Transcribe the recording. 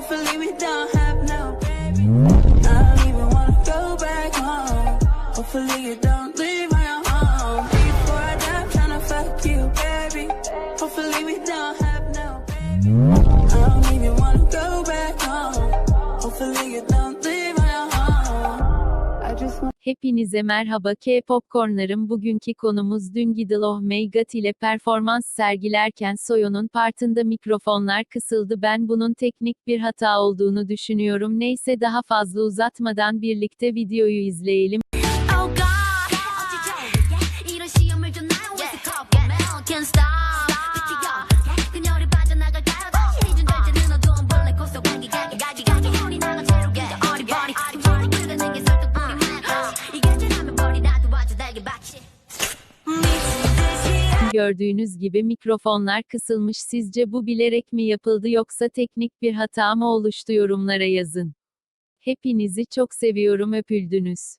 Hopefully we don't have no baby. I don't even wanna go back home. Hopefully you don't leave my home. Before I die, I'm tryna fuck you, baby. Hopefully we don't have no baby. I don't even wanna go back home. Hopefully you don't Hepinize merhaba K-Popcornlarım. Bugünkü konumuz dün Gidil Oh My God ile performans sergilerken Soyo'nun partında mikrofonlar kısıldı. Ben bunun teknik bir hata olduğunu düşünüyorum. Neyse daha fazla uzatmadan birlikte videoyu izleyelim. Oh God, Gördüğünüz gibi mikrofonlar kısılmış sizce bu bilerek mi yapıldı yoksa teknik bir hata mı oluştu yorumlara yazın. Hepinizi çok seviyorum öpüldünüz.